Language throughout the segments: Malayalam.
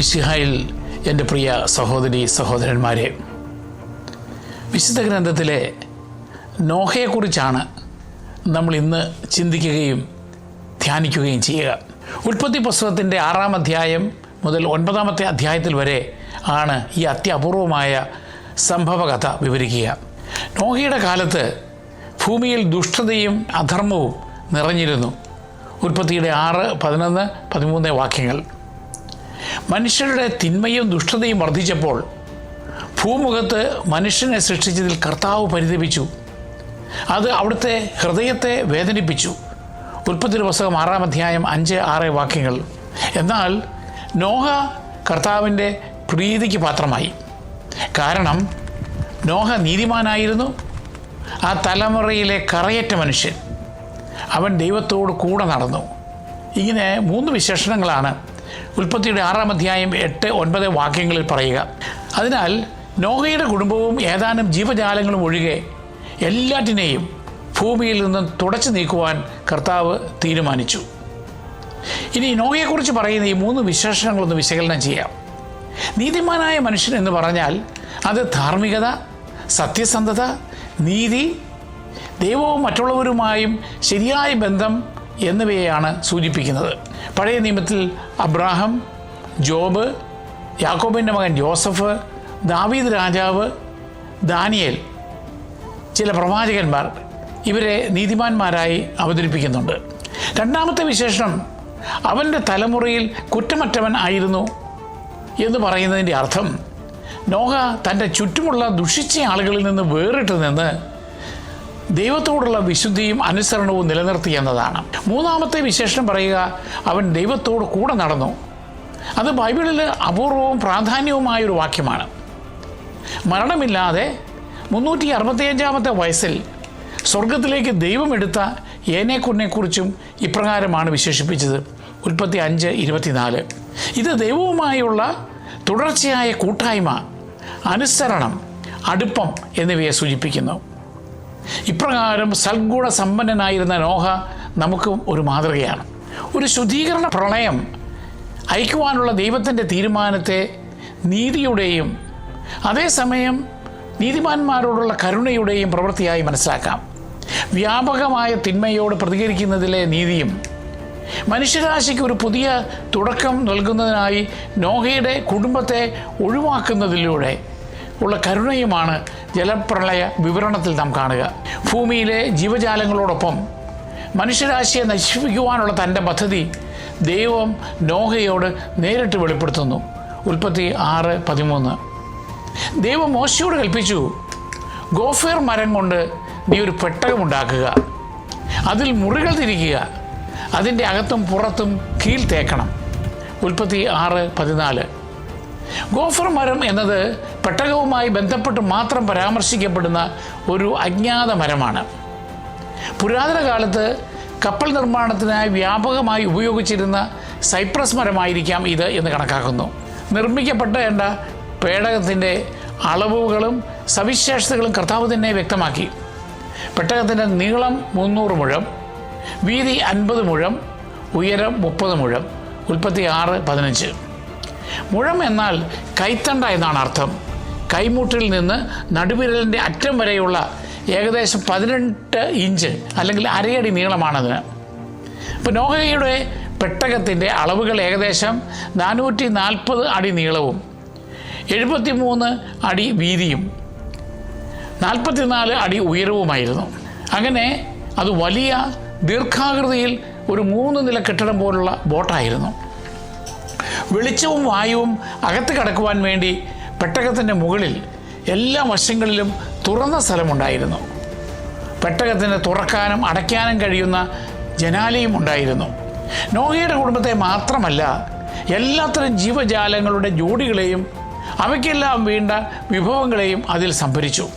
ഇഷിഹായിൽ എന്റെ പ്രിയ സഹോദരി സഹോദരന്മാരെ വിശുദ്ധ ഗ്രന്ഥത്തിലെ നോഹയെക്കുറിച്ചാണ് നമ്മൾ ഇന്ന് ചിന്തിക്കുകയും ധ്യാനിക്കുകയും ചെയ്യുക. ഉൽപ്പത്തി പുസ്തകത്തിന്റെ ആറാം അധ്യായം മുതൽ ഒൻപതാമത്തെ അധ്യായത്തിൽ വരെ ആണ് ഈ അത്യപൂർവമായ സംഭവകഥ വിവരിക്കുക. നോഹയുടെ കാലത്ത് ഭൂമിയിൽ ദുഷ്ടതയും അധർമ്മവും നിറഞ്ഞിരുന്നു. ഉൽപ്പത്തിയുടെ ആറ് പതിനൊന്ന് പതിമൂന്ന് വാക്യങ്ങൾ. മനുഷ്യരുടെ തിന്മയും ദുഷ്ടതയും വർദ്ധിച്ചപ്പോൾ ഭൂമുഖത്ത് മനുഷ്യനെ സൃഷ്ടിച്ചതിൽ കർത്താവ് പരിതപിച്ചു. അത് അവിടുത്തെ ഹൃദയത്തെ വേദനിപ്പിച്ചു. ഉൽപ്പത്തി പുസ്തകം ആറാം അധ്യായം അഞ്ച് ആറ് വാക്യങ്ങൾ. എന്നാൽ നോഹ കർത്താവിന്റെ പ്രീതിക്ക് പാത്രമായി. കാരണം നോഹ നീതിമാനായിരുന്നു. ആ തലമുറയിലെ കറയറ്റ മനുഷ്യൻ. അവൻ ദൈവത്തോട് കൂടെ നടന്നു. ഇങ്ങനെ മൂന്ന് വിശേഷണങ്ങളാണ് ഉൽപ്പത്തിയുടെ ആറാം അധ്യായം എട്ട് ഒൻപത് വാക്യങ്ങളിൽ പറയുക. അതിനാൽ നോഹയുടെ കുടുംബവും ഏതാനും ജീവജാലങ്ങളും ഒഴികെ എല്ലാറ്റിനെയും ഭൂമിയിൽ നിന്നും തുടച്ചു നീക്കുവാൻ കർത്താവ് തീരുമാനിച്ചു. ഇനി നോഹയെക്കുറിച്ച് പറയുന്ന ഈ മൂന്ന് വിശേഷണങ്ങളൊന്ന് വിശകലനം ചെയ്യാം. നീതിമാനായ മനുഷ്യൻ എന്ന് പറഞ്ഞാൽ അത് ധാർമ്മികത സത്യസന്ധത നീതി ദൈവവും മറ്റുള്ളവരുമായും ശരിയായ ബന്ധം എന്നിവയെയാണ് സൂചിപ്പിക്കുന്നത്. പഴയ നിയമത്തിൽ അബ്രാഹം ജോബ് യാക്കോബിന്റെ മകൻ ജോസഫ് ദാവീദ് രാജാവ് ദാനിയേൽ ചില പ്രവാചകന്മാർ ഇവരെ നീതിമാന്മാരായി അവതരിപ്പിക്കുന്നുണ്ട്. രണ്ടാമത്തെ വിശേഷണം അവന്റെ തലമുറയിൽ കുറ്റമറ്റവൻ ആയിരുന്നു എന്ന് പറയുന്നതിന്റെ അർത്ഥം നോഹ തന്റെ ചുറ്റുമുള്ള ദുഷിച്ച ആളുകളിൽ നിന്ന് വേറിട്ട് നിന്ന് ദൈവത്തോടുള്ള വിശുദ്ധിയും അനുസരണവും നിലനിർത്തി എന്നതാണ്. മൂന്നാമത്തെ വിശേഷണം പറയുക അവൻ ദൈവത്തോട് കൂടെ നടന്നു. അത് ബൈബിളിൽ അപൂർവവും പ്രാധാന്യവുമായ ഒരു വാക്യമാണ്. മരണമില്ലാതെ മുന്നൂറ്റി അറുപത്തിയഞ്ചാമത്തെ വയസ്സിൽ സ്വർഗത്തിലേക്ക് ദൈവം എടുത്ത ഏനെക്കുറിനെക്കുറിച്ചും ഇപ്രകാരമാണ് വിശേഷിപ്പിച്ചത്. ഉൽപ്പത്തി അഞ്ച് ഇരുപത്തിനാല്. ഇത് ദൈവവുമായുള്ള തുടർച്ചയായ കൂട്ടായ്മ അനുസരണം അടുപ്പം എന്നിവയെ സൂചിപ്പിക്കുന്നു. ഇപ്രകാരം സൽഗുണ സമ്പന്നനായിരുന്ന നോഹ നമുക്ക് ഒരു മാതൃകയാണ്. ഒരു ശുദ്ധീകരണ പ്രളയം അയക്കുവാനുള്ള ദൈവത്തിന്റെ തീരുമാനത്തെ നീതിയുടെയും അതേസമയം നീതിമാന്മാരോടുള്ള കരുണയുടെയും പ്രവൃത്തിയായി മനസ്സിലാക്കാം. വ്യാപകമായ തിന്മയോട് പ്രതികരിക്കുന്നതിലെ നീതിയും മനുഷ്യരാശിക്ക് ഒരു പുതിയ തുടക്കം നൽകുന്നതിനായി നോഹയുടെ കുടുംബത്തെ ഒഴിവാക്കുന്നതിലൂടെ ഉള്ള കരുണയുമാണ് ജലപ്രളയ വിവരണത്തിൽ നാം കാണുക. ഭൂമിയിലെ ജീവജാലങ്ങളോടൊപ്പം മനുഷ്യരാശിയെ നശിപ്പിക്കുവാനുള്ള തന്റെ പദ്ധതി ദൈവം നോഹയോട് നേരിട്ട് വെളിപ്പെടുത്തുന്നു. ഉൽപ്പത്തി ആറ് പതിമൂന്ന്. ദൈവം മോശയോട് കൽപ്പിച്ചു ഗോഫേർ മരം കൊണ്ട് നീ ഒരു പെട്ടകമുണ്ടാക്കുക അതിൽ മുറികൾ തിരിക്കുക. അതിന്റെ അകത്തും പുറത്തും കീൽ തേക്കണം. ഉൽപ്പത്തി ആറ് പതിനാല്. ഗോഫർ മരം എന്നത് പെട്ടകവുമായി ബന്ധപ്പെട്ട് മാത്രം പരാമർശിക്കപ്പെടുന്ന ഒരു അജ്ഞാത മരമാണ്. പുരാതന കാലത്ത് കപ്പൽ നിർമ്മാണത്തിനായി വ്യാപകമായി ഉപയോഗിച്ചിരുന്ന സൈപ്രസ് മരമായിരിക്കാം ഇത് എന്ന് കണക്കാക്കുന്നു. നിർമ്മിക്കപ്പെട്ട നിർമ്മിക്കപ്പെട്ടേണ്ട പേടകത്തിന്റെ അളവുകളും സവിശേഷതകളും കർത്താവ് തന്നെ വ്യക്തമാക്കി. പെട്ടകത്തിന്റെ നീളം മുന്നൂറ് മുഴം വീതി അൻപത് മുഴം ഉയരം മുപ്പത് മുഴം ഉൽപ്പത്തി ആറ് പതിനഞ്ച്. മുഴം എന്നാൽ കൈത്തണ്ട എന്നാണ് അർത്ഥം. കൈമുട്ടിൽ നിന്ന് നടുവിരലിന്റെ അറ്റം വരെയുള്ള ഏകദേശം പതിനെട്ട് ഇഞ്ച് അല്ലെങ്കിൽ അരയടി നീളമാണതിന്. ഇപ്പോൾ നോഹയുടെ പെട്ടകത്തിന്റെ അളവുകൾ ഏകദേശം നാനൂറ്റി നാൽപ്പത് അടി നീളവും എഴുപത്തി മൂന്ന് അടി വീതിയും നാൽപ്പത്തിനാല് അടി ഉയരവുമായിരുന്നു. അങ്ങനെ അത് വലിയ ദീർഘാകൃതിയിൽ ഒരു മൂന്ന് നില കെട്ടിടം പോലുള്ള ബോട്ടായിരുന്നു. വെളിച്ചവും വായുവും അകത്ത് കടക്കുവാൻ വേണ്ടി പെട്ടകത്തിന്റെ മുകളിൽ എല്ലാ വശങ്ങളിലും തുറന്ന സ്ഥലമുണ്ടായിരുന്നു. പെട്ടകത്തിന് തുറക്കാനും അടയ്ക്കാനും കഴിയുന്ന ജനാലയും ഉണ്ടായിരുന്നു. നോഹയുടെ കുടുംബത്തെ മാത്രമല്ല എല്ലാത്തരം ജീവജാലങ്ങളുടെ ജോഡികളെയും അവയ്ക്കെല്ലാം വീണ്ട വിഭവങ്ങളെയും അതിൽ സംഭരിച്ചു.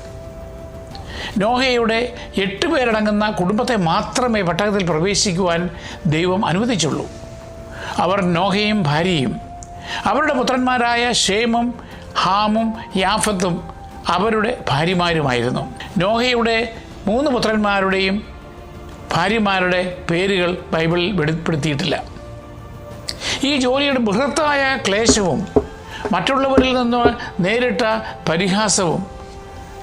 നോഹയുടെ എട്ട് പേരടങ്ങുന്ന കുടുംബത്തെ മാത്രമേ പെട്ടകത്തിൽ പ്രവേശിക്കുവാൻ ദൈവം അനുവദിച്ചുള്ളൂ. അവർ നോഹയും ഭാര്യയും. അവരുടെ പുത്രന്മാരായ ഷേമും ഹാമും യാഫത്തും അവരുടെ ഭാര്യമാരുമായിരുന്നു. നോഹയുടെ മൂന്ന് പുത്രന്മാരുടെയും ഭാര്യമാരുടെ പേരുകൾ ബൈബിളിൽ വെളിപ്പെടുത്തിയിട്ടില്ല. ഈ ജോലിയുടെ ബൃഹത്തായ ക്ലേശവും മറ്റുള്ളവരിൽ നിന്ന് നേരിട്ട പരിഹാസവും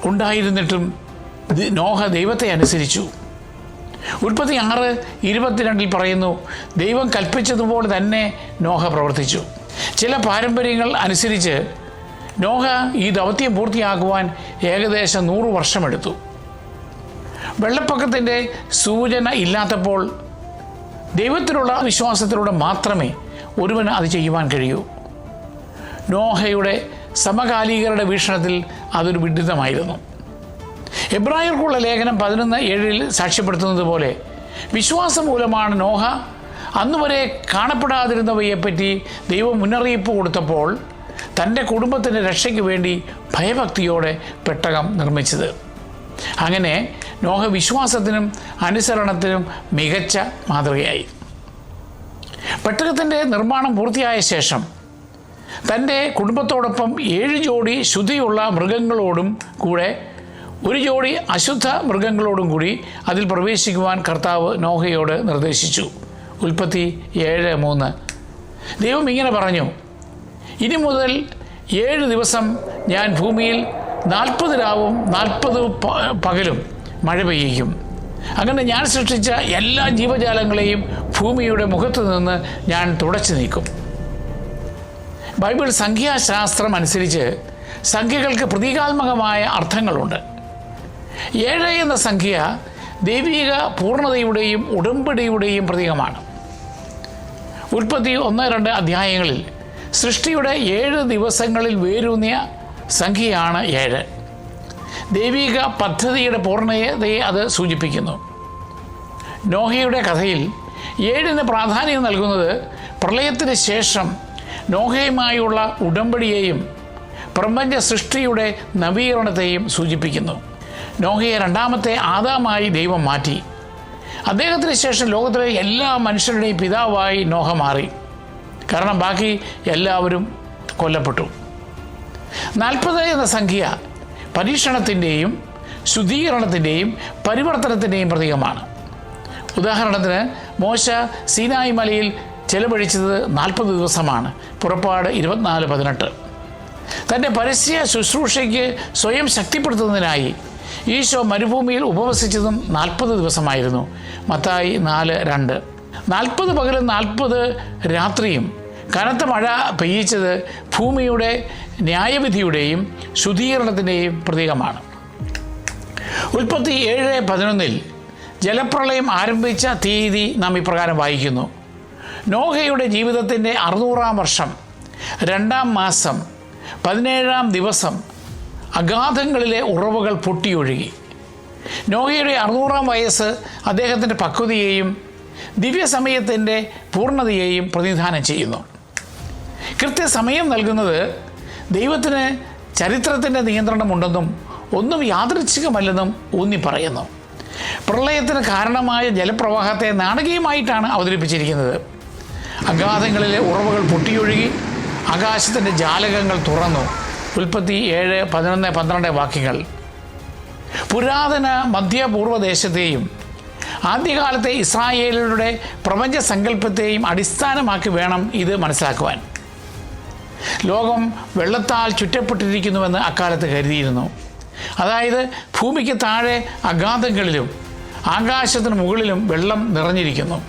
ഉണ്ടായിരുന്നിട്ടും നോഹ ദൈവത്തെ അനുസരിച്ചു. ഉൽപ്പത്തി ആറ് ഇരുപത്തിരണ്ടിൽ പറയുന്നു ദൈവം കൽപ്പിച്ചതുപോലെ തന്നെ നോഹ പ്രവർത്തിച്ചു. ചില പാരമ്പര്യങ്ങൾ അനുസരിച്ച് നോഹ ഈ ദൗത്യം പൂർത്തിയാക്കുവാൻ ഏകദേശം നൂറ് വർഷമെടുത്തു. വെള്ളപ്പൊക്കത്തിന്റെ സൂചന ഇല്ലാത്തപ്പോൾ ദൈവത്തിലുള്ള വിശ്വാസത്തിലൂടെ മാത്രമേ ഒരുവന് അത് ചെയ്യുവാൻ കഴിയൂ. നോഹയുടെ സമകാലികരുടെ വീക്ഷണത്തിൽ അതൊരു വിഡിതമായിരുന്നു. എബ്രായർക്കുള്ള ലേഖനം പതിനൊന്ന് ഏഴിൽ സാക്ഷ്യപ്പെടുത്തുന്നത് പോലെ വിശ്വാസം മൂലമാണ് നോഹ അന്നുവരെ കാണപ്പെടാതിരുന്നവയെപ്പറ്റി ദൈവം മുന്നറിയിപ്പ് കൊടുത്തപ്പോൾ തന്റെ കുടുംബത്തിന്റെ രക്ഷയ്ക്ക് വേണ്ടി ഭയഭക്തിയോടെ പെട്ടകം നിർമ്മിച്ചത്. അങ്ങനെ നോഹ വിശ്വാസത്തിനും അനുസരണത്തിനും മികച്ച മാതൃകയായി. പെട്ടകത്തിന്റെ നിർമ്മാണം പൂർത്തിയായ ശേഷം തന്റെ കുടുംബത്തോടൊപ്പം ഏഴ് ജോഡി ശുദ്ധിയുള്ള മൃഗങ്ങളോടും കൂടെ ഒരു ജോഡി അശുദ്ധ മൃഗങ്ങളോടും കൂടി അതിൽ പ്രവേശിക്കുവാൻ കർത്താവ് നോഹയോട് നിർദ്ദേശിച്ചു. ഉൽപ്പത്തി ഏഴ് മൂന്ന്. ദൈവം ഇങ്ങനെ പറഞ്ഞു ഇനി മുതൽ ഏഴ് ദിവസം ഞാൻ ഭൂമിയിൽ നാൽപ്പത് രാവും നാൽപ്പത് പകലും മഴ പെയ്യിക്കും. അങ്ങനെ ഞാൻ സൃഷ്ടിച്ച എല്ലാ ജീവജാലങ്ങളെയും ഭൂമിയുടെ മുഖത്ത് നിന്ന് ഞാൻ തുടച്ചു നീക്കും. ബൈബിൾ സംഖ്യാശാസ്ത്രം അനുസരിച്ച് സംഖ്യകൾക്ക് പ്രതീകാത്മകമായ അർത്ഥങ്ങളുണ്ട്. ഏഴ് എന്ന സംഖ്യ ദൈവിക പൂർണതയുടെയും ഉടമ്പടിയുടെയും പ്രതീകമാണ്. ഉൽപ്പത്തി ഒന്ന് രണ്ട് അധ്യായങ്ങളിൽ സൃഷ്ടിയുടെ ഏഴ് ദിവസങ്ങളിൽ വേരൂന്നിയ സംഖ്യയാണ് ഏഴ്. ദൈവിക പദ്ധതിയുടെ പൂർണതയെ അത് സൂചിപ്പിക്കുന്നു. നോഹയുടെ കഥയിൽ ഏഴിന് പ്രാധാന്യം നൽകുന്നത് പ്രളയത്തിന് ശേഷം നോഹയുമായുള്ള ഉടമ്പടിയെയും പ്രപഞ്ച സൃഷ്ടിയുടെ നവീകരണത്തെയും സൂചിപ്പിക്കുന്നു. നോഹയെ രണ്ടാമത്തെ ആദാമായി ദൈവം മാറ്റി. അദ്ദേഹത്തിന് ശേഷം ലോകത്തിലെ എല്ലാ മനുഷ്യരുടെയും പിതാവായി നോഹ മാറി. കാരണം ബാക്കി എല്ലാവരും കൊല്ലപ്പെട്ടു. നാൽപ്പത് എന്ന സംഖ്യ പരീക്ഷണത്തിന്റെയും ശുദ്ധീകരണത്തിന്റെയും പരിവർത്തനത്തിന്റെയും പ്രതീകമാണ്. ഉദാഹരണത്തിന് മോശ സീനായി മലയിൽ ചെലവഴിച്ചത് നാൽപ്പത് ദിവസമാണ്. പുറപ്പാട് ഇരുപത്തിനാല് പതിനെട്ട്. തന്റെ പരസ്യ ശുശ്രൂഷയ്ക്ക് സ്വയം ശക്തിപ്പെടുത്തുന്നതിനായി ഈശോ മരുഭൂമിയിൽ ഉപവസിച്ചതും നാൽപ്പത് ദിവസമായിരുന്നു. മത്തായി നാല് രണ്ട്. നാൽപ്പത് പകലും നാൽപ്പത് രാത്രിയും. കനത്ത മഴ പെയ്യിച്ചത് ഭൂമിയുടെ ന്യായവിധിയുടെയും ശുദ്ധീകരണത്തിന്റെയും പ്രതീകമാണ്. ഉൽപ്പത്തി ഏഴ് പതിനൊന്നിൽ ജലപ്രളയം ആരംഭിച്ച തീയതി നാം ഇപ്രകാരം വായിക്കുന്നു. നോഹയുടെ ജീവിതത്തിന്റെ അറുന്നൂറാം വർഷം രണ്ടാം മാസം പതിനേഴാം ദിവസം അഗാധങ്ങളിലെ ഉറവുകൾ പൊട്ടിയൊഴുകി. നോഹയുടെ അറുന്നൂറാം വയസ്സ് അദ്ദേഹത്തിന്റെ പക്വതയെയും ദിവ്യസമയത്തിന്റെ പൂർണതയെയും പ്രതിനിധാനം ചെയ്യുന്നു. കൃത്യസമയം നൽകുന്നത് ദൈവത്തിന് ചരിത്രത്തിന്റെ നിയന്ത്രണമുണ്ടെന്നും ഒന്നും യാദൃച്ഛികമല്ലെന്നും ഊന്നി പറയുന്നു. പ്രളയത്തിന് കാരണമായ ജലപ്രവാഹത്തെ നാടകീയമായിട്ടാണ് അവതരിപ്പിച്ചിരിക്കുന്നത്. അഗാധങ്ങളിലെ ഉറവുകൾ പൊട്ടിയൊഴുകി ആകാശത്തിന്റെ ജാലകങ്ങൾ തുറന്നു. ഉൽപ്പത്തി ഏഴ് പതിനൊന്ന് പന്ത്രണ്ട് വാക്യങ്ങൾ. പുരാതന മധ്യപൂർവദേശത്തെയും ആദ്യകാലത്തെ ഇസ്രായേലുടെ പ്രപഞ്ച സങ്കല്പത്തെയും അടിസ്ഥാനമാക്കി വേണം ഇത് മനസ്സിലാക്കുവാൻ. ലോകം വെള്ളത്താൽ ചുറ്റപ്പെട്ടിരിക്കുന്നുവെന്ന് അക്കാലത്ത് കരുതിയിരുന്നു. അതായത് ഭൂമിക്ക് താഴെ അഗാധങ്ങളിലും ആകാശത്തിന് മുകളിലും വെള്ളം നിറഞ്ഞിരിക്കുന്നു.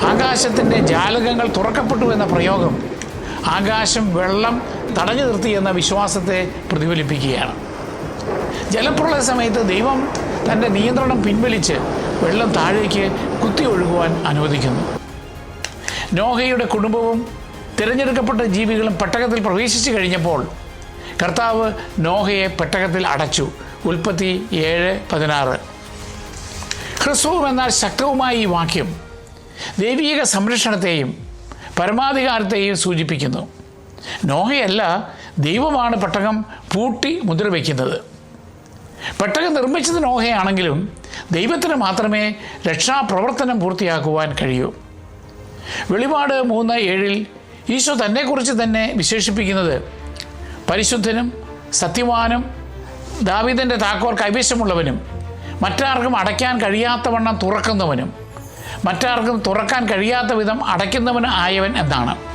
ആകാശത്തിന്റെ ജാലകങ്ങൾ തുറക്കപ്പെട്ടു എന്ന പ്രയോഗം ആകാശം വെള്ളം തടഞ്ഞു നിർത്തി എന്ന വിശ്വാസത്തെ പ്രതിഫലിപ്പിക്കുകയാണ്. ജലപ്രളയ സമയത്ത് ദൈവം തന്റെ നിയന്ത്രണം പിൻവലിച്ച് വെള്ളം താഴേക്ക് കുത്തി ഒഴുകുവാൻ അനുവദിക്കുന്നു. നോഹയുടെ കുടുംബവും തിരഞ്ഞെടുക്കപ്പെട്ട ജീവികളും പെട്ടകത്തിൽ പ്രവേശിച്ചു കഴിഞ്ഞപ്പോൾ കർത്താവ് നോഹയെ പെട്ടകത്തിൽ അടച്ചു. ഉൽപ്പത്തി ഏഴ് പതിനാറ്. ഹ്രസ്വവും എന്നാൽ ശക്തവുമായ ഈ വാക്യം ദൈവീക സംരക്ഷണത്തെയും പരമാധികാരത്തെയും സൂചിപ്പിക്കുന്നു. നോഹയല്ല ദൈവമാണ് പെട്ടകം പൂട്ടി മുദ്ര വയ്ക്കുന്നത്. പെട്ടകം നിർമ്മിച്ചത് നോഹയാണെങ്കിലും ദൈവത്തിന് മാത്രമേ രക്ഷാപ്രവർത്തനം പൂർത്തിയാക്കുവാൻ കഴിയൂ. വെളിപാട് മൂന്ന് ഏഴിൽ ഈശോ തന്നെക്കുറിച്ച് തന്നെ വിശേഷിപ്പിക്കുന്നത് പരിശുദ്ധനും സത്യവാനും ദാവിദന്റെ താക്കോൽ കൈവശമുള്ളവനും മറ്റാർക്കും അടയ്ക്കാൻ കഴിയാത്തവണ്ണം തുറക്കുന്നവനും മറ്റാർക്കും തുറക്കാൻ കഴിയാത്ത വിധം അടയ്ക്കുന്നവനും ആയവൻ എന്നാണ്.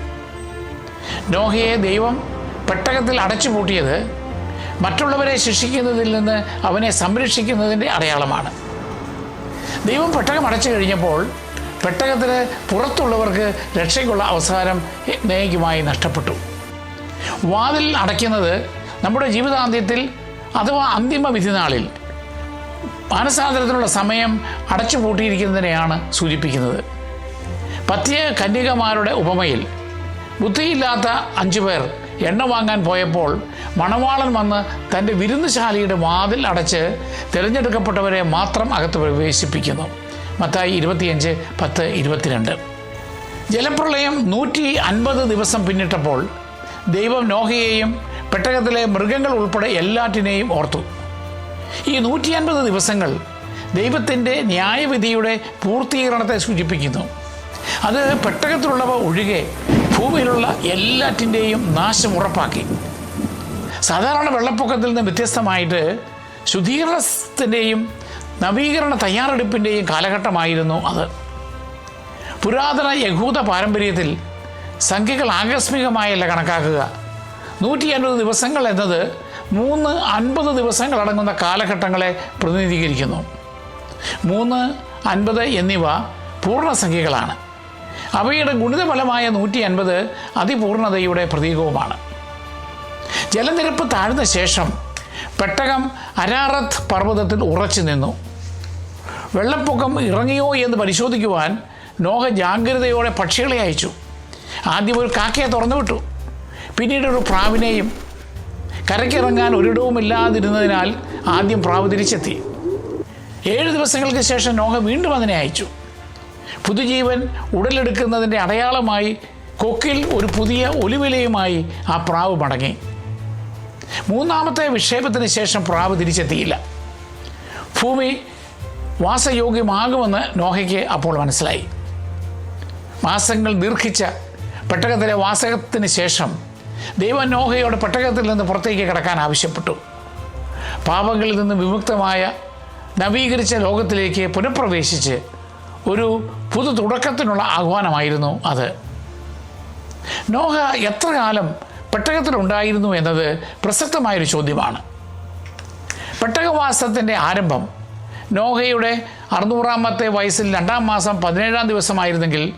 നോഹയെ ദൈവം പെട്ടകത്തിൽ അടച്ചു പൂട്ടിയത് മറ്റുള്ളവരെ ശിക്ഷിക്കുന്നതിൽ നിന്ന് അവനെ സംരക്ഷിക്കുന്നതിന്റെ അടയാളമാണ്. ദൈവം പെട്ടകം അടച്ചു കഴിഞ്ഞപ്പോൾ പെട്ടകത്തിന് പുറത്തുള്ളവർക്ക് രക്ഷയ്ക്കുള്ള അവസരം എന്നേക്കുമായി നഷ്ടപ്പെട്ടു. വാതിൽ അടയ്ക്കുന്നത് നമ്മുടെ ജീവിതാന്ത്യത്തിൽ അഥവാ അന്തിമ വിധിനാളിൽ മാനസാന്തരത്തിനുള്ള സമയം അടച്ചു പൂട്ടിയിരിക്കുന്നതിനെയാണ് സൂചിപ്പിക്കുന്നത്. പത്തിയ കന്യകമാരുടെ ഉപമയിൽ ബുദ്ധിയില്ലാത്ത അഞ്ചു പേർ എണ്ണ വാങ്ങാൻ പോയപ്പോൾ മണവാളൻ വന്ന് തന്റെ വിരുന്നുശാലിയുടെ വാതിൽ അടച്ച് തിരഞ്ഞെടുക്കപ്പെട്ടവരെ മാത്രം അകത്ത് പ്രവേശിപ്പിക്കുന്നു. മത്തായി ഇരുപത്തിയഞ്ച് പത്ത് ഇരുപത്തിരണ്ട്. ജലപ്രളയം നൂറ്റി അൻപത് ദിവസം പിന്നിട്ടപ്പോൾ ദൈവം നോഹയെയും പെട്ടകത്തിലെ മൃഗങ്ങൾ ഉൾപ്പെടെ എല്ലാറ്റിനെയും ഓർത്തു. ഈ നൂറ്റി അൻപത് ദിവസങ്ങൾ ദൈവത്തിന്റെ ന്യായവിധിയുടെ പൂർത്തീകരണത്തെ സൂചിപ്പിക്കുന്നു. അത് പെട്ടകത്തിലുള്ളവ ഒഴികെ ഭൂമിയിലുള്ള എല്ലാറ്റിന്റെയും നാശം ഉറപ്പാക്കി. സാധാരണ വെള്ളപ്പൊക്കത്തിൽ നിന്ന് വ്യത്യസ്തമായിട്ട് ശുദ്ധീകരണത്തിന്റെയും നവീകരണ തയ്യാറെടുപ്പിന്റെയും കാലഘട്ടമായിരുന്നു അത്. പുരാതന യഹൂദ പാരമ്പര്യത്തിൽ സംഖ്യകൾ ആകസ്മികമായല്ല കണക്കാക്കുക. നൂറ്റി അൻപത് ദിവസങ്ങൾ എന്നത് മൂന്ന് അൻപത് ദിവസങ്ങൾ അടങ്ങുന്ന കാലഘട്ടങ്ങളെ പ്രതിനിധീകരിക്കുന്നു. മൂന്ന് അൻപത് എന്നിവ പൂർണസംഖ്യകളാണ്. അവയുടെ ഗുണിതഫലമായ നൂറ്റി അൻപത് അതിപൂർണതയുടെ പ്രതീകവുമാണ്. ജലനിരപ്പ് താഴ്ന്ന ശേഷം പെട്ടകം അരാറത്ത് പർവതത്തിൽ ഉറച്ചു നിന്നു. വെള്ളപ്പൊക്കം ഇറങ്ങിയോ എന്ന് പരിശോധിക്കുവാൻ നോഹ ജാഗ്രതയോടെ പക്ഷികളെ അയച്ചു. ആദ്യം ഒരു കാക്കയെ തുറന്നു വിട്ടു പിന്നീട് ഒരു പ്രാവിനെയും. കരയ്ക്കിറങ്ങാൻ ഒരിടവുമില്ലാതിരുന്നതിനാൽ ആദ്യം പ്രാവ് തിരിച്ചെത്തി. ഏഴ് ദിവസങ്ങൾക്ക് ശേഷം നോഹ വീണ്ടും അതിനെ അയച്ചു. പുതുജീവൻ ഉടലെടുക്കുന്നതിന്റെ അടയാളമായി കൊക്കിൽ ഒരു പുതിയ ഒലിവിലയുമായി ആ പ്രാവ് മടങ്ങി. മൂന്നാമത്തെ വിക്ഷേപത്തിന് ശേഷം പ്രാവ് തിരിച്ചെത്തിയില്ല. ഭൂമി വാസയോഗ്യമാകുമെന്ന് നോഹയ്ക്ക് അപ്പോൾ മനസ്സിലായി. മാസങ്ങൾ ദീർഘിച്ച പെട്ടകത്തിലെ വാസകത്തിന് ശേഷം ദൈവ നോഹയോട് പെട്ടകത്തിൽ നിന്ന് പുറത്തേക്ക് കിടക്കാൻ ആവശ്യപ്പെട്ടു. പാപങ്ങളിൽ നിന്ന് വിമുക്തമായ നവീകരിച്ച ലോകത്തിലേക്ക് പുനഃപ്രവേശിച്ച് ഒരു പുതു തുടക്കത്തിനുള്ള ആഹ്വാനമായിരുന്നു അത്. നോഹ എത്ര കാലം പെട്ടകത്തിലുണ്ടായിരുന്നു എന്നത് പ്രസക്തമായൊരു ചോദ്യമാണ്. പെട്ടകവാസത്തിന്റെ ആരംഭം നോഹയുടെ അറുന്നൂറാമത്തെ വയസ്സിൽ രണ്ടാം മാസം പതിനേഴാം ദിവസമായിരുന്നെങ്കിൽ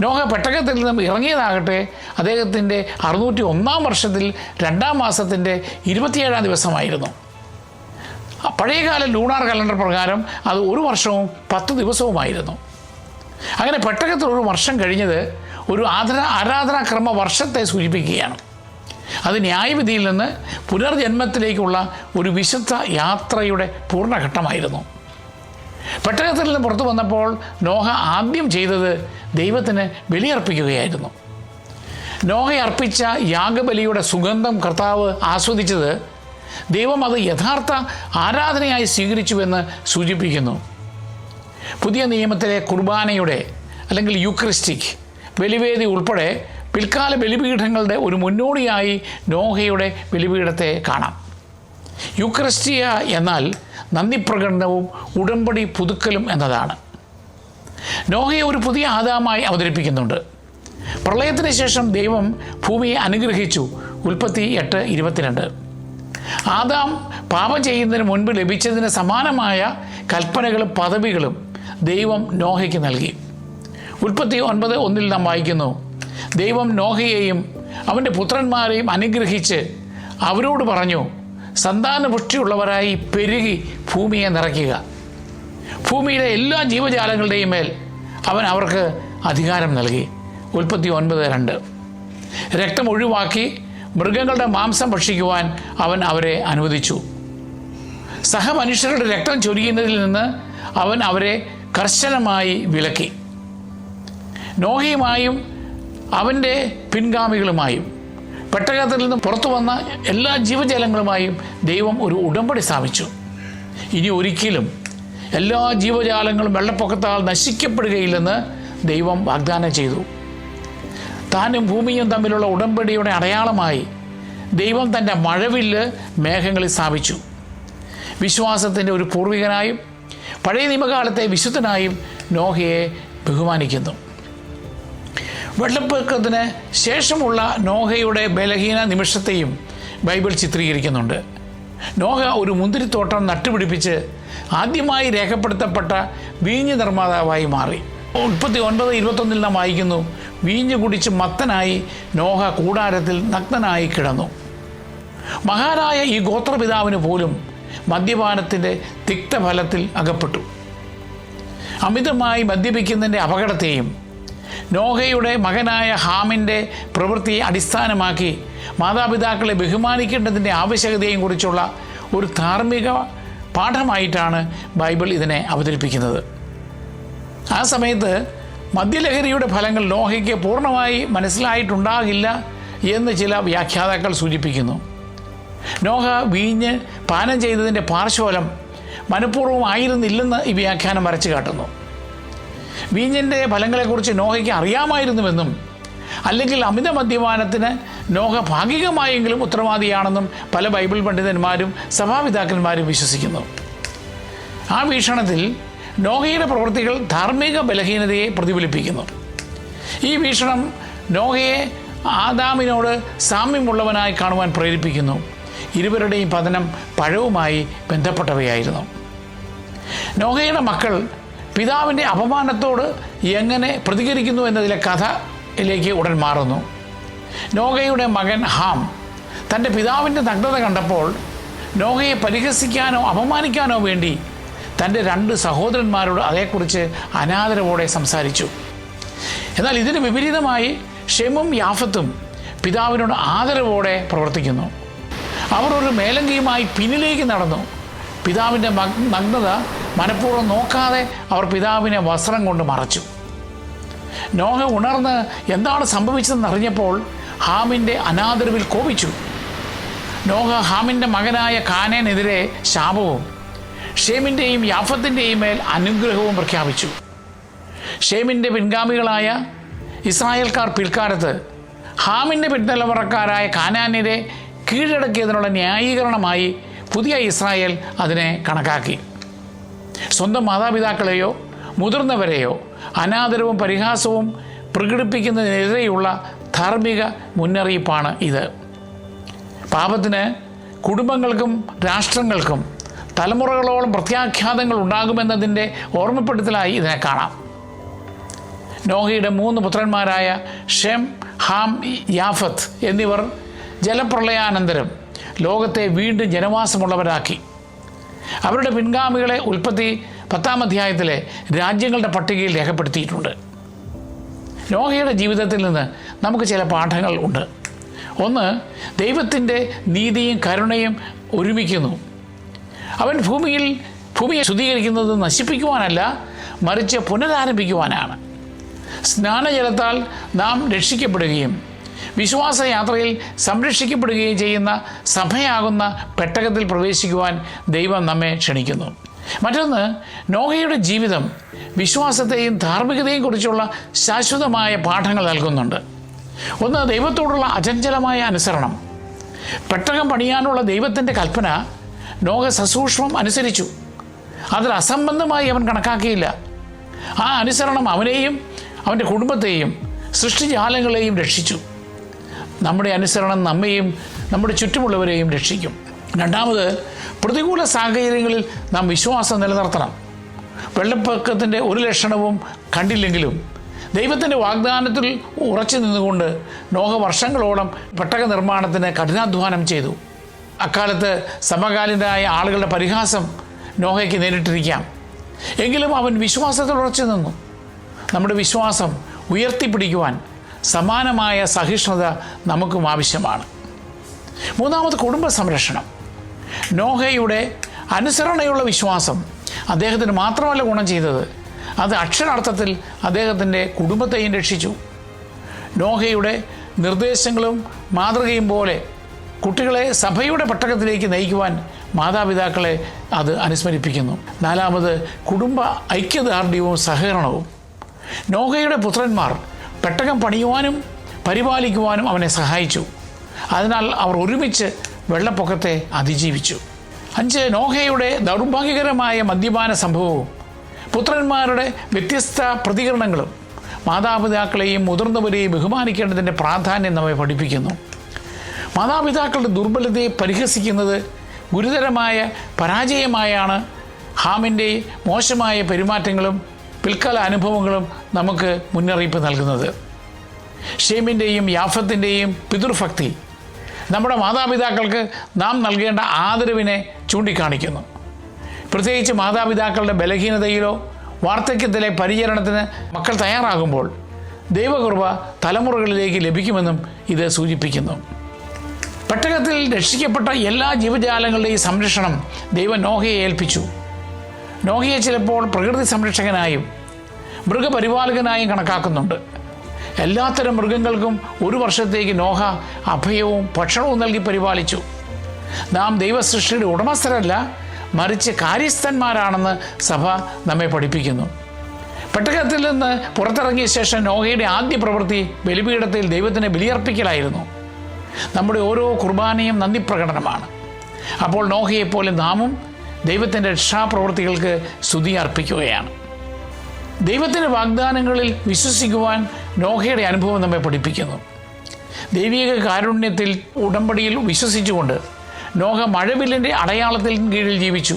നോഹ പെട്ടകത്തിൽ നിന്നും ഇറങ്ങിയതാകട്ടെ അദ്ദേഹത്തിന്റെ അറുന്നൂറ്റി ഒന്നാം വർഷത്തിൽ രണ്ടാം മാസത്തിന്റെ ഇരുപത്തിയേഴാം ദിവസമായിരുന്നു. പഴയകാല ലൂണാർ കലണ്ടർ പ്രകാരം അത് ഒരു വർഷവും പത്ത് ദിവസവുമായിരുന്നു. അങ്ങനെ പെട്ടകത്തിൽ ഒരു വർഷം കഴിഞ്ഞത് ഒരു ആദര ആരാധനാക്രമ വർഷത്തെ സൂചിപ്പിക്കുകയാണ്. അത് ന്യായവിധിയിൽ നിന്ന് പുനർജന്മത്തിലേക്കുള്ള ഒരു വിശുദ്ധ യാത്രയുടെ പൂർണഘട്ടമായിരുന്നു. പെട്ടകത്തിൽ നിന്ന് പുറത്തു വന്നപ്പോൾ നോഹ ആദ്യം ചെയ്തത് ദൈവത്തിന് ബലിയർപ്പിക്കുകയായിരുന്നു. നോഹ അർപ്പിച്ച യാഗബലിയുടെ സുഗന്ധം കർത്താവ് ആസ്വദിച്ചത് ദൈവം അത് യഥാർത്ഥ ആരാധനയായി സ്വീകരിച്ചുവെന്ന് സൂചിപ്പിക്കുന്നു. പുതിയ നിയമത്തിലെ കുർബാനയുടെ അല്ലെങ്കിൽ യുക്രിസ്റ്റിക് ബലിവേദി ഉൾപ്പെടെ പിൽക്കാല ബലിപീഠങ്ങളുടെ ഒരു മുന്നോടിയായി നോഹയുടെ ബലിപീഠത്തെ കാണാം. യുക്രിസ്റ്റിയ എന്നാൽ നന്ദി പ്രകടനവും ഉടമ്പടി പുതുക്കലും എന്നതാണ്. നോഹയെ ഒരു പുതിയ ആദാമായി അവതരിപ്പിക്കുന്നുണ്ട്. പ്രളയത്തിന് ശേഷം ദൈവം ഭൂമിയെ അനുഗ്രഹിച്ചു. ഉൽപ്പത്തി എട്ട് ഇരുപത്തിരണ്ട്. ആദാം പാപം ചെയ്യുന്നതിന് മുൻപ് ലഭിച്ചതിന് സമാനമായ കൽപ്പനകളും പദവികളും ദൈവം നോഹയ്ക്ക് നൽകി. ഉൽപ്പത്തി ഒൻപത് ഒന്നിൽ നാം വായിക്കുന്നു ദൈവം നോഹയെയും അവന്റെ പുത്രന്മാരെയും അനുഗ്രഹിച്ച് അവരോട് പറഞ്ഞു സന്താനപുഷ്ടിയുള്ളവരായി പെരുകി ഭൂമിയെ നിറയ്ക്കുക. ഭൂമിയിലെ എല്ലാ ജീവജാലങ്ങളുടെയും മേൽ അവൻ അവർക്ക് അധികാരം നൽകി. ഉൽപ്പത്തി ഒൻപത് രണ്ട്. രക്തം ഒഴിവാക്കി മൃഗങ്ങളുടെ മാംസം ഭക്ഷിക്കുവാൻ അവൻ അവരെ അനുവദിച്ചു. സഹമനുഷ്യരുടെ രക്തം ചൊരിയുന്നതിൽ നിന്ന് അവൻ അവരെ കർശനമായി വിലക്കി. നോഹയുമായും അവന്റെ പിൻഗാമികളുമായും പെട്ടകത്തിൽ നിന്ന് പുറത്തു വന്ന എല്ലാ ജീവജാലങ്ങളുമായും ദൈവം ഒരു ഉടമ്പടി സ്ഥാപിച്ചു. ഇനി ഒരിക്കലും എല്ലാ ജീവജാലങ്ങളും വെള്ളപ്പൊക്കത്താൽ നശിക്കപ്പെടുകയില്ലെന്ന് ദൈവം വാഗ്ദാനം ചെയ്തു. താനും ഭൂമിയും തമ്മിലുള്ള ഉടമ്പടിയുടെ അടയാളമായി ദൈവം തന്റെ മഴവില്ല് മേഘങ്ങളിൽ സ്ഥാപിച്ചു. വിശ്വാസത്തിന്റെ ഒരു പൂർവികനായും പഴയ നിയമകാലത്തെ വിശുദ്ധനായും നോഹയെ ബഹുമാനിക്കുന്നു. വെള്ളപ്പൊക്കത്തിന് ശേഷമുള്ള നോഹയുടെ ബലഹീന നിമിഷത്തെയും ബൈബിൾ ചിത്രീകരിക്കുന്നുണ്ട്. നോഹ ഒരു മുന്തിരിത്തോട്ടം നട്ടുപിടിപ്പിച്ച് ആദ്യമായി രേഖപ്പെടുത്തപ്പെട്ട വീഞ്ഞ് നിർമ്മാതാവായി മാറി. മുപ്പത്തി ഒൻപത് ഇരുപത്തൊന്നിൽ നാം വായിക്കുന്നു വീഞ്ഞ് കുടിച്ച് മത്തനായി നോഹ കൂടാരത്തിൽ നഗ്നനായി കിടന്നു. മഹാനായ ഈ ഗോത്രപിതാവിന് പോലും മദ്യപാനത്തിന്റെ തിക്തഫലത്തിൽ അകപ്പെട്ടു. അമിതമായി മദ്യപിക്കുന്നതിന്റെ അപകടത്തെയും നോഹയുടെ മകനായ ഹാമിന്റെ പ്രവൃത്തിയെ അടിസ്ഥാനമാക്കി മാതാപിതാക്കളെ ബഹുമാനിക്കേണ്ടതിന്റെ ആവശ്യകതയെയും കുറിച്ചുള്ള ഒരു ധാർമ്മിക പാഠമായിട്ടാണ് ബൈബിൾ ഇതിനെ അവതരിപ്പിക്കുന്നത്. ആ സമയത്ത് മദ്യലഹരിയുടെ ഫലങ്ങൾ നോഹയ്ക്ക് പൂർണമായി മനസ്സിലായിട്ടുണ്ടാകില്ല എന്ന് ചില വ്യാഖ്യാതാക്കൾ സൂചിപ്പിക്കുന്നു. നോഹ വീഞ്ഞ് പാനം ചെയ്തതിന്റെ പാർശ്വഫലം മനഃപൂർവം ആയിരുന്നില്ലെന്ന് ഈ വ്യാഖ്യാനം വരച്ചു കാട്ടുന്നു. വീഞ്ഞിന്റെ ഫലങ്ങളെക്കുറിച്ച് നോഹയ്ക്ക് അറിയാമായിരുന്നുവെന്നും അല്ലെങ്കിൽ അമിത മദ്യപാനത്തിന് നോഹ ഭാഗികമായെങ്കിലും ഉത്തരവാദിയാണെന്നും പല ബൈബിൾ പണ്ഡിതന്മാരും സഭാപിതാക്കന്മാരും വിശ്വസിക്കുന്നു. ആ വീക്ഷണത്തിൽ നോഹയുടെ പ്രവൃത്തികൾ ധാർമ്മിക ബലഹീനതയെ പ്രതിഫലിപ്പിക്കുന്നു. ഈ വീക്ഷണം നോഹയെ ആദാമിനോട് സാമ്യമുള്ളവനായി കാണുവാൻ പ്രേരിപ്പിക്കുന്നു. ഇരുവരുടെയും പതനം പഴവുമായി ബന്ധപ്പെട്ടവയായിരുന്നു. നോഹയുടെ മക്കൾ പിതാവിന്റെ അപമാനത്തോട് എങ്ങനെ പ്രതികരിക്കുന്നു എന്നതിലെ കഥയിലേക്ക് ഉടൻ മാറുന്നു. നോഹയുടെ മകൻ ഹാം തന്റെ പിതാവിന്റെ നഗ്നത കണ്ടപ്പോൾ നോഹയെ പരിഹസിക്കാനോ അപമാനിക്കാനോ വേണ്ടി തന്റെ രണ്ട് സഹോദരന്മാരോട് അതേക്കുറിച്ച് അനാദരവോടെ സംസാരിച്ചു. എന്നാൽ ഇതിന് വിപരീതമായി ഷെമും യാഫത്തും പിതാവിനോട് ആദരവോടെ പ്രവർത്തിക്കുന്നു. അവർ ഒരു മേലങ്കിയുമായി പിന്നിലേക്ക് നടന്നു. പിതാവിന്റെ നഗ്നത മനഃപൂർവം നോക്കാതെ അവർ പിതാവിനെ വസ്ത്രം കൊണ്ട് മറച്ചു. നോഹ ഉണർന്ന് എന്താണ് സംഭവിച്ചതെന്ന് അറിഞ്ഞപ്പോൾ ഹാമിന്റെ അനാദരവിൽ കോപിച്ചു. നോഹ ഹാമിന്റെ മകനായ കാനേനെതിരെ ശാപവും ഷേമിന്റെയും യാഫത്തിന്റെയും മേൽ അനുഗ്രഹവും പ്രഖ്യാപിച്ചു. ഷേമിന്റെ പിൻഗാമികളായ ഇസ്രായേൽക്കാർ പിൽക്കാലത്ത് ഹാമിന്റെ പിൻതലമുറക്കാരായ കാനാനിരെ കീഴടക്കിയതിനുള്ള ന്യായീകരണമായി പുതിയ ഇസ്രായേൽ അതിനെ കണക്കാക്കി. സ്വന്തം മാതാപിതാക്കളെയോ മുതിർന്നവരെയോ അനാദരവും പരിഹാസവും പ്രകടിപ്പിക്കുന്നതിനെതിരെയുള്ള ധാർമ്മിക മുന്നറിയിപ്പാണ് ഇത്. പാപത്തിന് കുടുംബങ്ങൾക്കും രാഷ്ട്രങ്ങൾക്കും തലമുറകളോളം പ്രത്യാഖ്യാതങ്ങൾ ഉണ്ടാകുമെന്നതിന്റെ ഓർമ്മപ്പെടുത്തലായി ഇതിനെ കാണാം. നോഹയുടെ മൂന്ന് പുത്രന്മാരായ ഷെം ഹാം യാഫത്ത് എന്നിവർ ജലപ്രളയാനന്തരം ലോകത്തെ വീണ്ടും ജനവാസമുള്ളവരാക്കി. അവരുടെ പിൻഗാമികളെ ഉൽപ്പത്തി പത്താം അധ്യായത്തിലെ രാജ്യങ്ങളുടെ പട്ടികയിൽ രേഖപ്പെടുത്തിയിട്ടുണ്ട്. നോഹയുടെ ജീവിതത്തിൽ നിന്ന് നമുക്ക് ചില പാഠങ്ങൾ ഉണ്ട്. ഒന്ന് ദൈവത്തിന്റെ നീതിയും കരുണയും ഒരുമിക്കുന്നു. അവൻ ഭൂമിയിൽ ഭൂമിയെ ശുദ്ധീകരിക്കുന്നത് നശിപ്പിക്കുവാനല്ല മറിച്ച് പുനരാരംഭിക്കുവാനാണ്. സ്നാനജലത്താൽ നാം രക്ഷിക്കപ്പെടുകയും വിശ്വാസയാത്രയിൽ സംരക്ഷിക്കപ്പെടുകയും ചെയ്യുന്ന സഭയാകുന്ന പെട്ടകത്തിൽ പ്രവേശിക്കുവാൻ ദൈവം നമ്മെ ക്ഷണിക്കുന്നു. മറ്റൊന്ന് നോഹയുടെ ജീവിതം വിശ്വാസത്തെയും ധാർമ്മികതയും കുറിച്ചുള്ള ശാശ്വതമായ പാഠങ്ങൾ നൽകുന്നുണ്ട്. ഒന്ന് ദൈവത്തോടുള്ള അചഞ്ചലമായ അനുസരണം. പെട്ടകം പണിയാനുള്ള ദൈവത്തിന്റെ കൽപ്പന നോഹ സസൂക്ഷ്മം അനുസരിച്ചു. അതിൽ അസംബന്ധമായി അവൻ കണക്കാക്കിയില്ല. ആ അനുസരണം അവനെയും അവന്റെ കുടുംബത്തെയും സൃഷ്ടിജാലങ്ങളെയും രക്ഷിച്ചു. നമ്മുടെ അനുസരണം നമ്മെയും നമ്മുടെ ചുറ്റുമുള്ളവരെയും രക്ഷിക്കും. രണ്ടാമത് പ്രതികൂല സാഹചര്യങ്ങളിൽ നാം വിശ്വാസം നിലനിർത്തണം. വെള്ളപ്പൊക്കത്തിന്റെ ഒരു ലക്ഷണവും കണ്ടില്ലെങ്കിലും ദൈവത്തിന്റെ വാഗ്ദാനത്തിൽ ഉറച്ചു നിന്നുകൊണ്ട് നോഹ വർഷങ്ങളോളം പെട്ടക നിർമ്മാണത്തിന് കഠിനാധ്വാനം ചെയ്തു. അക്കാലത്ത് സമകാലീനരായ ആളുകളുടെ പരിഹാസം നോഹയ്ക്ക് നേരിട്ടിരിക്കാം. എങ്കിലും അവൻ വിശ്വാസത്തിൽ ഉറച്ചു നിന്നു. നമ്മുടെ വിശ്വാസം ഉയർത്തിപ്പിടിക്കുവാൻ സമാനമായ സഹിഷ്ണുത നമുക്കും ആവശ്യമാണ്. മൂന്നാമത് കുടുംബ സംരക്ഷണം. നോഹയുടെ അനുസരണയുള്ള വിശ്വാസം അദ്ദേഹത്തിന് മാത്രമല്ല ഗുണം ചെയ്തത്. അത് അക്ഷരാർത്ഥത്തിൽ അദ്ദേഹത്തിന്റെ കുടുംബത്തെയും രക്ഷിച്ചു. നോഹയുടെ നിർദ്ദേശങ്ങളും മാതൃകയും പോലെ കുട്ടികളെ സഭയുടെ പട്ടകത്തിലേക്ക് നയിക്കുവാൻ മാതാപിതാക്കളെ അത് അനുസ്മരിപ്പിക്കുന്നു. നാലാമത് കുടുംബ ഐക്യദാർഢ്യവും സഹകരണവും. നോഹയുടെ പുത്രന്മാർ പെട്ടകം പണിയുവാനും പരിപാലിക്കുവാനും അവനെ സഹായിച്ചു. അതിനാൽ അവർ ഒരുമിച്ച് വെള്ളപ്പൊക്കത്തെ അതിജീവിച്ചു. അഞ്ച് നോഹയുടെ ദൗർഭാഗ്യകരമായ മദ്യപാന സംഭവവും പുത്രന്മാരുടെ വ്യത്യസ്ത പ്രതികരണങ്ങളും മാതാപിതാക്കളെയും മുതിർന്നവരെയും ബഹുമാനിക്കേണ്ടതിന്റെ പ്രാധാന്യം നമ്മെ പഠിപ്പിക്കുന്നു. മാതാപിതാക്കളുടെ ദുർബലതയെ പരിഹസിക്കുന്നത് ഗുരുതരമായ പരാജയമായാണ് ഹാമിന്റെ മോശമായ പെരുമാറ്റങ്ങളും പിൽക്കാല അനുഭവങ്ങളും നമുക്ക് മുന്നറിയിപ്പ് നൽകുന്നത്. ഷേമിന്റെയും യാഫത്തിന്റെയും പിതൃഭക്തി നമ്മുടെ മാതാപിതാക്കൾക്ക് നാം നൽകേണ്ട ആദരവിനെ ചൂണ്ടിക്കാണിക്കുന്നു. പ്രത്യേകിച്ച് മാതാപിതാക്കളുടെ ബലഹീനതയിലോ വാർദ്ധക്യത്തിലെ പരിചരണത്തിന് മക്കൾ തയ്യാറാകുമ്പോൾ ദൈവകൃപ തലമുറകളിലേക്ക് ലഭിക്കുമെന്നും ഇത് സൂചിപ്പിക്കുന്നു. പെട്ടകത്തിൽ രക്ഷിക്കപ്പെട്ട എല്ലാ ജീവജാലങ്ങളുടെയും സംരക്ഷണം ദൈവം നോഹയെ ഏൽപ്പിച്ചു. നോഹയെ ചിലപ്പോൾ പ്രകൃതി സംരക്ഷകനായും മൃഗപരിപാലകനായും കണക്കാക്കുന്നുണ്ട്. എല്ലാത്തരം മൃഗങ്ങൾക്കും ഒരു വർഷത്തേക്ക് നോഹ അഭയവും ഭക്ഷണവും നൽകി പരിപാലിച്ചു. നാം ദൈവസൃഷ്ടിയുടെ ഉടമസ്ഥരല്ല മറിച്ച് കാര്യസ്ഥന്മാരാണെന്ന് സഭ നമ്മെ പഠിപ്പിക്കുന്നു. പെട്ടകത്തിൽ നിന്ന് പുറത്തിറങ്ങിയ ശേഷം നോഹയുടെ ആദ്യ പ്രവൃത്തി ബലിപീഠത്തിൽ ദൈവത്തിന് ബലിയർപ്പിക്കലായിരുന്നു. നമ്മുടെ ഓരോ കുർബാനയും നന്ദി പ്രകടനമാണ്. അപ്പോൾ നോഹയെപ്പോലെ നാമും ദൈവത്തിന്റെ രക്ഷാപ്രവൃത്തികൾക്ക് സ്തുതി അർപ്പിക്കുകയാണ്. ദൈവത്തിന്റെ വാഗ്ദാനങ്ങളിൽ വിശ്വസിക്കുവാൻ നോഹയുടെ അനുഭവം നമ്മെ പഠിപ്പിക്കുന്നു. ദൈവിക കാരുണ്യത്തിൽ ഉടമ്പടിയിൽ വിശ്വസിച്ചുകൊണ്ട് നോഹ മഴവില്ലിന്റെ അടയാളത്തിൽ കീഴിൽ ജീവിച്ചു.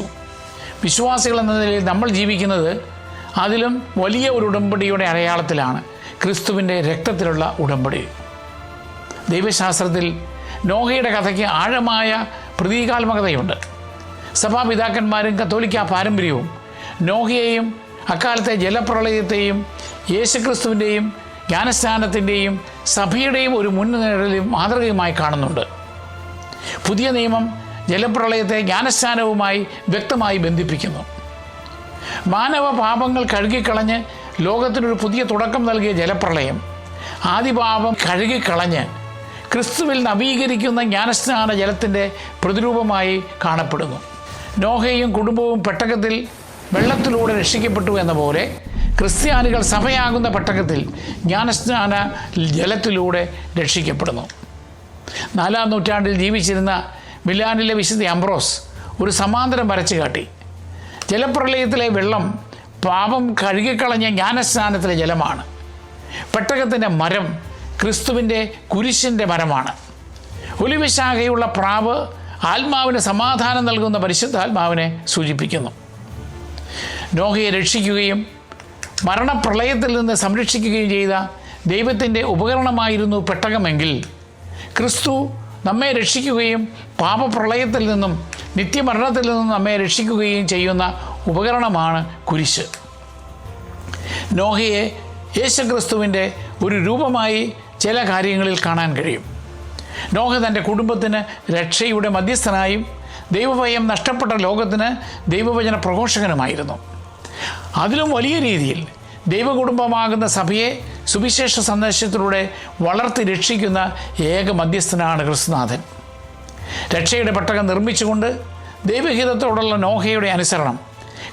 വിശ്വാസികൾ എന്ന നിലയിൽ നമ്മൾ ജീവിക്കുന്നത് അതിലും വലിയ ഒരു ഉടമ്പടിയുടെ അടയാളത്തിലാണ്. ക്രിസ്തുവിന്റെ രക്തത്തിലുള്ള ഉടമ്പടി. ദൈവശാസ്ത്രത്തിൽ നോഹയുടെ കഥയ്ക്ക് ആഴമായ പ്രതീകാത്മകതയുണ്ട്. സഭാപിതാക്കന്മാരും കത്തോലിക്ക പാരമ്പര്യവും നോഹയെയും അക്കാലത്തെ ജലപ്രളയത്തെയും യേശുക്രിസ്തുവിന്റെയും ജ്ഞാനസ്നാനത്തിന്റെയും സഭയുടെയും ഒരു മുൻനിഴലും മാതൃകയുമായി കാണുന്നുണ്ട്. പുതിയ നിയമം ജലപ്രളയത്തെ ജ്ഞാനസ്ഥാനവുമായി വ്യക്തമായി ബന്ധിപ്പിക്കുന്നു. മാനവ പാപങ്ങൾ കഴുകിക്കളഞ്ഞ് ലോകത്തിനൊരു പുതിയ തുടക്കം നൽകിയ ജലപ്രളയം ആദിപാപം കഴുകിക്കളഞ്ഞ് ക്രിസ്തുവിൽ നവീകരിക്കുന്ന ജ്ഞാനസ്നാന ജലത്തിന്റെ പ്രതിരൂപമായി കാണപ്പെടുന്നു. നോഹയും കുടുംബവും പെട്ടകത്തിൽ വെള്ളത്തിലൂടെ രക്ഷിക്കപ്പെട്ടു എന്ന പോലെ ക്രിസ്ത്യാനികൾ സഭയാകുന്ന പെട്ടകത്തിൽ ജ്ഞാനസ്നാന ജലത്തിലൂടെ രക്ഷിക്കപ്പെടുന്നു. നാലാം നൂറ്റാണ്ടിൽ ജീവിച്ചിരുന്ന മിലാനിലെ വിശുദ്ധ അംബ്രോസ് ഒരു സമാന്തരം വരച്ചു കാട്ടി. ജലപ്രളയത്തിലെ വെള്ളം പാപം കഴുകിക്കളഞ്ഞ ജ്ഞാനസ്നാനത്തിലെ ജലമാണ്. പെട്ടകത്തിന്റെ മരം ക്രിസ്തുവിന്റെ കുരിശിന്റെ മരമാണ് ഒലിവിശാഖയുള്ള പ്രാവ് ആത്മാവിന് സമാധാനം നൽകുന്ന പരിശുദ്ധാത്മാവിനെ സൂചിപ്പിക്കുന്നു. നോഹയെ രക്ഷിക്കുകയും മരണപ്രളയത്തിൽ നിന്ന് സംരക്ഷിക്കുകയും ചെയ്ത ദൈവത്തിന്റെ ഉപകരണമായിരുന്നു പെട്ടകമെങ്കിൽ ക്രിസ്തു നമ്മെ രക്ഷിക്കുകയും പാപപ്രളയത്തിൽ നിന്നും നിത്യമരണത്തിൽ നിന്നും നമ്മെ രക്ഷിക്കുകയും ചെയ്യുന്ന ഉപകരണമാണ് കുരിശ്. നോഹയെ യേശുക്രിസ്തുവിന്റെ ഒരു രൂപമായി ചില കാര്യങ്ങളിൽ കാണാൻ കഴിയും. നോഹ തന്റെ കുടുംബത്തിന് രക്ഷയുടെ മധ്യസ്ഥനായും ദൈവഭയം നഷ്ടപ്പെട്ട ലോകത്തിന് ദൈവവചന പ്രഘോഷകനുമായിരുന്നു. അതിലും വലിയ രീതിയിൽ ദൈവകുടുംബമാകുന്ന സഭയെ സുവിശേഷ സന്ദേശത്തിലൂടെ വളർത്തി രക്ഷിക്കുന്ന ഏക മധ്യസ്ഥനാണ് ക്രിസ്തുനാഥൻ. രക്ഷയുടെ പെട്ടകം നിർമ്മിച്ചുകൊണ്ട് ദൈവഹിതത്തോടുള്ള നോഹയുടെ അനുസരണം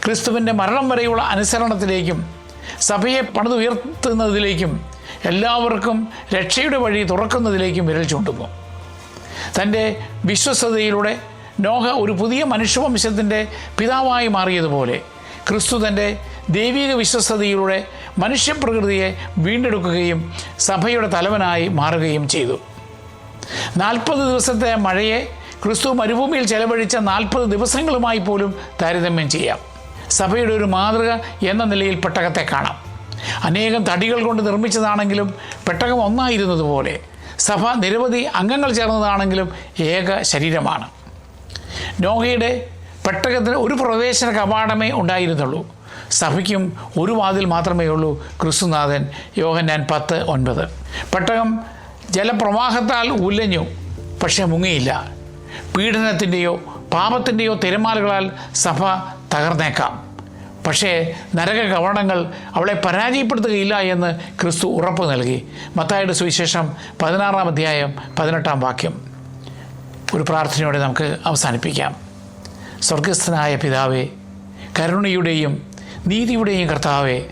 ക്രിസ്തുവിന്റെ മരണം വരെയുള്ള അനുസരണത്തിലേക്കും സഭയെ പണിതുയർത്തുന്നതിലേക്കും എല്ലാവർക്കും രക്ഷയുടെ വഴി തുറക്കുന്നതിലേക്കും വിരൽ ചൂണ്ടുന്നു. തന്റെ വിശ്വസ്തയിലൂടെ നോഹ ഒരു പുതിയ മനുഷ്യവംശത്തിന്റെ പിതാവായി മാറിയതുപോലെ ക്രിസ്തു തന്റെ ദൈവിക വിശ്വസ്തയിലൂടെ മനുഷ്യപ്രകൃതിയെ വീണ്ടെടുക്കുകയും സഭയുടെ തലവനായി മാറുകയും ചെയ്തു. നാൽപ്പത് ദിവസത്തെ മഴയെ ക്രിസ്തു മരുഭൂമിയിൽ ചെലവഴിച്ച നാൽപ്പത് ദിവസങ്ങളുമായി പോലും താരതമ്യം ചെയ്യാം. സഭയുടെ ഒരു മാതൃക എന്ന നിലയിൽ പെട്ടകത്തെ കാണാം. അനേകം തടികൾ കൊണ്ട് നിർമ്മിച്ചതാണെങ്കിലും പെട്ടകം ഒന്നായിരുന്നതുപോലെ സഭ നിരവധി അംഗങ്ങൾ ചേർന്നതാണെങ്കിലും ഏക ശരീരമാണ്. നോഹയുടെ പെട്ടകത്തിന് ഒരു പ്രവേശന കവാടമേ ഉണ്ടായിരുന്നുള്ളൂ. സഭയ്ക്കും ഒരു വാതിൽ മാത്രമേ ഉള്ളൂ ക്രിസ്തുനാഥൻ യോഹന്നാൻ പത്ത് ഒൻപത്. പെട്ടകം ജലപ്രവാഹത്താൽ ഉലഞ്ഞു പക്ഷെ മുങ്ങിയില്ല. പീഡനത്തിന്റെയോ പാപത്തിന്റെയോ തിരമാലകളാൽ സഭ തകർന്നേക്കാം. പക്ഷേ നരക കവണങ്ങൾ അവളെ പരാജയപ്പെടുത്തുകയില്ല എന്ന് ക്രിസ്തു ഉറപ്പ് നൽകി. മത്തായുടെ സുവിശേഷം പതിനാറാം അധ്യായം പതിനെട്ടാം വാക്യം. ഒരു പ്രാർത്ഥനയോടെ നമുക്ക് അവസാനിപ്പിക്കാം. സ്വർഗസ്ഥനായ പിതാവേ കരുണയുടെയും നീതിയുടെയും കർത്താവേ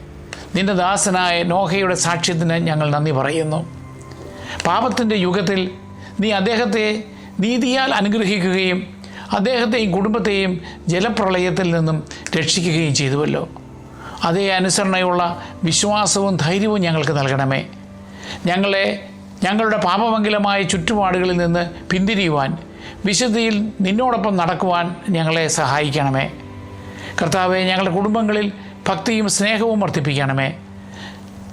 നിന്റെ ദാസനായ നോഹയുടെ സാക്ഷ്യത്തിന് ഞങ്ങൾ നന്ദി പറയുന്നു. പാപത്തിന്റെ യുഗത്തിൽ നീ അദ്ദേഹത്തെ നീതിയാൽ അനുഗ്രഹിക്കുകയും അദ്ദേഹത്തെയും കുടുംബത്തെയും ജലപ്രളയത്തിൽ നിന്നും രക്ഷിക്കുകയും ചെയ്തുവല്ലോ. അതേ അനുസരണയുള്ള വിശ്വാസവും ധൈര്യവും ഞങ്ങൾക്ക് നൽകണമേ. ഞങ്ങളെ ഞങ്ങളുടെ പാപമംഗലമായ ചുറ്റുപാടുകളിൽ നിന്ന് പിന്തിരിയുവാൻ വിശുദ്ധിയിൽ നിന്നോടൊപ്പം നടക്കുവാൻ ഞങ്ങളെ സഹായിക്കണമേ. കർത്താവെ ഞങ്ങളുടെ കുടുംബങ്ങളിൽ ഭക്തിയും സ്നേഹവും വർദ്ധിപ്പിക്കണമേ.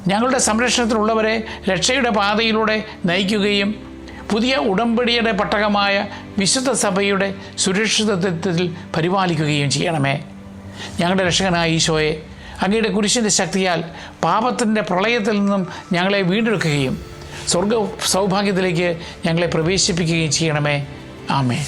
ഞങ്ങളുടെ സംരക്ഷണത്തിലുള്ളവരെ രക്ഷയുടെ പാതയിലൂടെ നയിക്കുകയും പുതിയ ഉടമ്പടിയുടെ പട്ടകമായ വിശുദ്ധ സഭയുടെ സുരക്ഷിതത്വത്തിൽ പരിപാലിക്കുകയും ചെയ്യണമേ. ഞങ്ങളുടെ രക്ഷകനായ ഈശോയെ അങ്ങയുടെ കുരിശിന്റെ ശക്തിയാൽ പാപത്തിന്റെ പ്രളയത്തിൽ നിന്നും ഞങ്ങളെ വീണ്ടെടുക്കുകയും സ്വർഗ സൗഭാഗ്യത്തിലേക്ക് ഞങ്ങളെ പ്രവേശിപ്പിക്കുകയും ചെയ്യണമേ. ആമേ